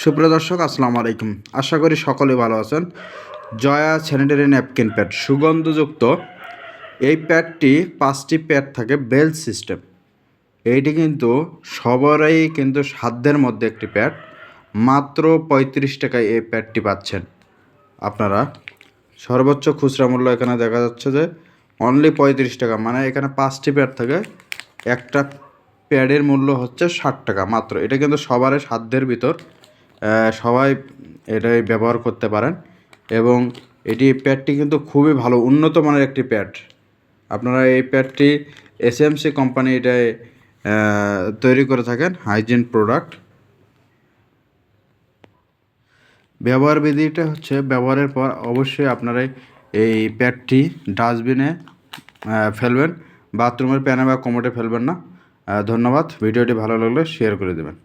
সুপ্রিয় দর্শক, আসসালামু আলাইকুম। আশা করি সকলে ভালো আছেন। জয়া স্যানিটারি ন্যাপকিন প্যাড, সুগন্ধযুক্ত। এই প্যাডটি পাঁচটি প্যাড থাকে বেল সিস্টেম। এইটি কিন্তু সবারই কিন্তু সাধ্যের মধ্যে একটি প্যাড। মাত্র পঁয়ত্রিশ টাকায় এই প্যাডটি পাচ্ছেন। আপনারা, সর্বোচ্চ খুচরা মূল্য এখানে দেখা যাচ্ছে যে অনলি পঁয়ত্রিশ টাকা। মানে এখানে পাঁচটি প্যাড থাকে, একটা প্যাডের মূল্য হচ্ছে ষাট টাকা মাত্র। এটা কিন্তু সবারই সাধ্যের ভিতর। সবাই এটাই ব্যবহার করতে পারেন। এবং এটি প্যাডটি কিন্তু খুবই ভালো, উন্নত মানের একটি প্যাড আপনারা এই প্যাডটি এস এসএমসি কোম্পানি এটাই তৈরি করে থাকেন হাইজিন প্রোডাক্ট ব্যবহার বিধিটা হচ্ছে, ব্যবহারের পর অবশ্যই আপনারা এই প্যাডটি ডাস্টবিনে ফেলবেন। বাথরুমের প্যানে বা কোমোটে ফেলবেন না। ধন্যবাদ। ভিডিওটি ভালো লাগলে শেয়ার করে দেবেন।